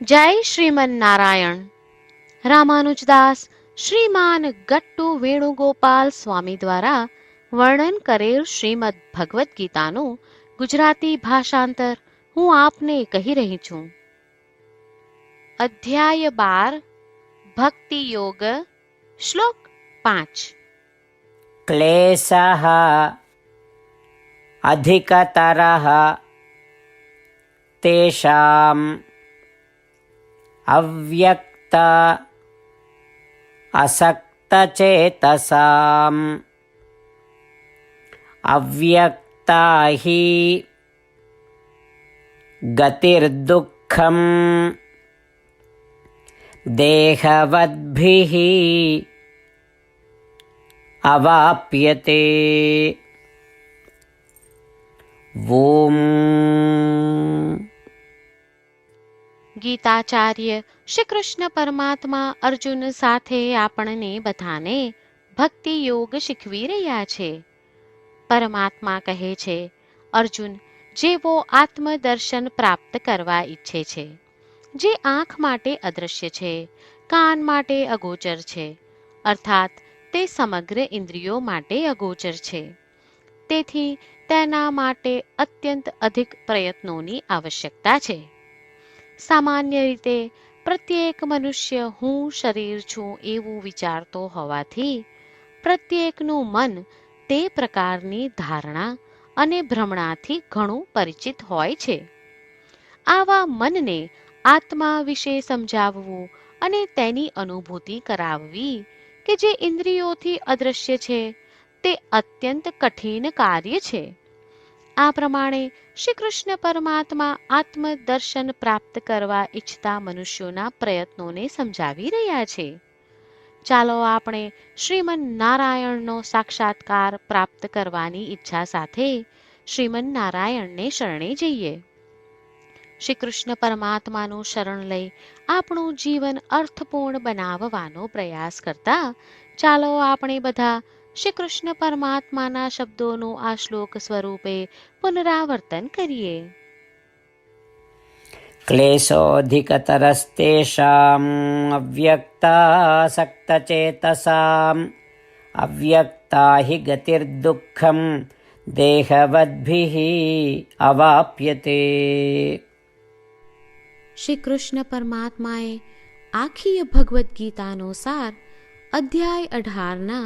જય શ્રીમન નારાયણ રામાનુજદાસ શ્રીમાન ગટ્ટુ વેણુગોપાલ સ્વામી દ્વારા વર્ણન કરેલ શ્રીમદ ભગવદ્ ગીતાનું ગુજરાતી ભાષાંતર હું આપને કહી રહી છું. અધ્યાય બાર ભક્તિ યોગ શ્લોક પાંચ. ક્લેશઃ અધિકતરઃ, તેષામ అవ్యక్త అసక్తచేతసాం. అవ్యక్త హి గతిర్దుఃఖం. దేహవద్భిः అవాప్యతే. ఓం. ગીતાચાર્ય શ્રી કૃષ્ણ પરમાત્મા અર્જુન સાથે આપણને બધાને ભક્તિ યોગ શીખવી રહ્યા છે. પરમાત્મા કહે છે, અર્જુન, જેવો આત્મદર્શન પ્રાપ્ત કરવા ઈચ્છે છે, જે આંખ માટે અદૃશ્ય છે, કાન માટે અગોચર છે, અર્થાત તે સમગ્ર ઇન્દ્રિયો માટે અગોચર છે. તેથી તેના માટે અત્યંત અધિક પ્રયત્નોની આવશ્યકતા છે. સામાન્ય રીતે પ્રત્યેક મનુષ્ય હું શરીર છું એવું વિચારતો હોવાથી પ્રત્યેકનું મન તે પ્રકારની ધારણા અને ભ્રમણાથી ઘણું પરિચિત હોય છે. આવા મનને આત્મા વિશે સમજાવવું અને તેની અનુભૂતિ કરાવવી કે જે ઇન્દ્રિયોથી અદૃશ્ય છે તે અત્યંત કઠિન કાર્ય છે. આ પ્રમાણે શ્રી કૃષ્ણ પરમાત્મા આત્મદર્શન પ્રાપ્ત કરવા ઈચ્છતા મનુષ્યોના પ્રયત્નોને સમજાવી રહ્યા છે. ચાલો આપણે શ્રીમન નારાયણનો સાક્ષાત્કાર પ્રાપ્ત કરવાની ઈચ્છા સાથે શ્રીમન નારાયણને શરણે જઈએ. શ્રી કૃષ્ણ પરમાત્માનું શરણ લઈ આપણું જીવન અર્થપૂર્ણ બનાવવાનો પ્રયાસ કરતા ચાલો આપણે બધા શ્રી કૃષ્ણ પરમાત્માના શબ્દોનું આ શ્લોક સ્વરૂપે પુનરાવર્તન કરીએ क्लेशोऽधिकतरस्तेषाम् अव्यक्तासक्तचेतसाम् अव्यक्ता हि गतिर्दुःखम् देहवद्भिः अवाप्यते શ્રી કૃષ્ણ પરમાત્માએ આખી ભગવદ્ ગીતાનો સાર અધ્યાય અઢારના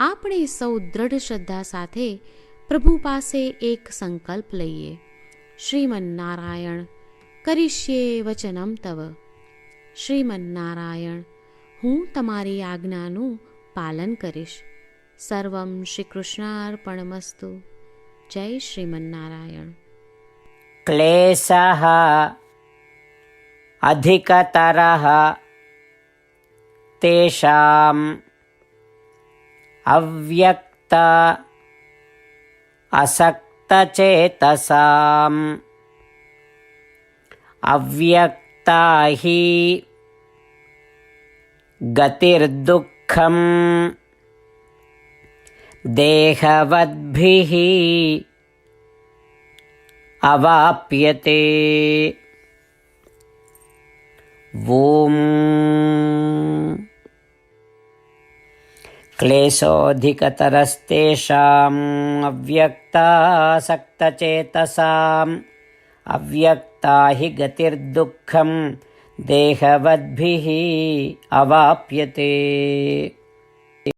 આપણે સૌ દ્રઢ શ્રદ્ધા સાથે પ્રભુ પાસે એક સંકલ્પ લઈએ. શ્રીમન્નારાયણ, કરીશ્યે વચનમ તવ. શ્રીમન્નારાયણ, હું તમારી આજ્ઞાનું પાલન કરીશ. સર્વમ શ્રી કૃષ્ણાર્પણમસ્તુ જય શ્રીમન્નારાયણ. ક્લેશ અધિકતર તેષાં અવ્યક્ત અસક્ત ચેતસામ અવ્યક્તા હિ ગતિર્દુઃખમ દેહવદ્ભિ અવાપ્યતે ઓમ क्लेशोऽधिकतरस्तेषाम् अव्यक्तासक्तचेतसाम् अव्यक्ता हि गतिर्दुःखम् देहवद्भिः अवाप्यते